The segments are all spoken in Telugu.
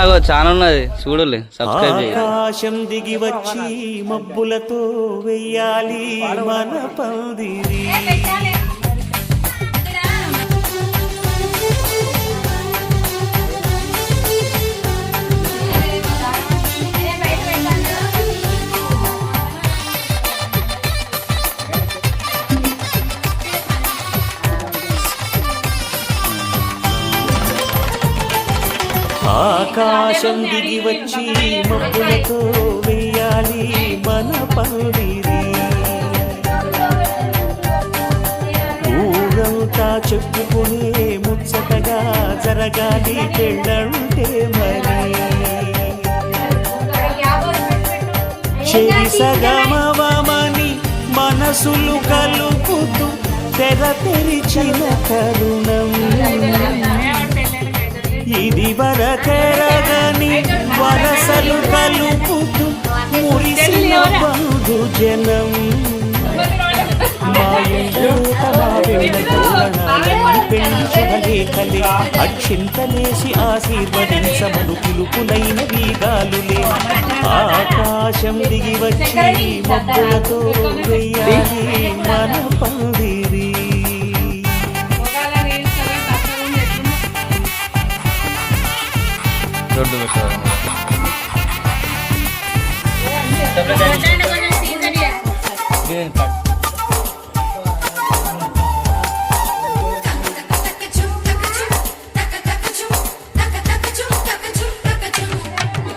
అగో చాలా ఉన్నది చూడలే సబ్స్క్రైబ్ ఆకాశం దిగి వచ్చి మబ్బులతో వెయ్యాలి మన పందిరి ఆకాశం దిగి వచ్చి మబ్బులతో వెయ్యాలి మన పందిరి ఊరంతా చెప్పుకునే ముచ్చటగా జరగాలి పెళ్ళంటే మరి. సగమవమని మనసులు కలుపుతూ తెర తెరిచిన తరుణం ఇది వరకెరగని వరసలు కలుపుతూ మురిసిన బంధు జనం. పెళ్ళి అక్షింతలేసి ఆశీర్వదించమను పిలుపులైన వీగాలులే. ఆకాశం దిగి వచ్చి వెయ్యాలి మన పందిరి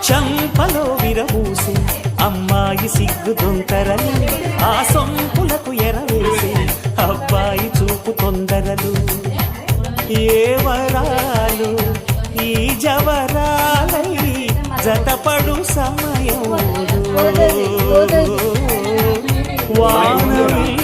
చంపలో విరబూసి అమ్మాయి సిగ్గు దొంతరలు ఆ సొంపులకు ఎరవేసి అబ్బాయి చూపు తొందరలు. ఏ వరాలు ఈ జవరాలై జతపడు సమయం. వానవి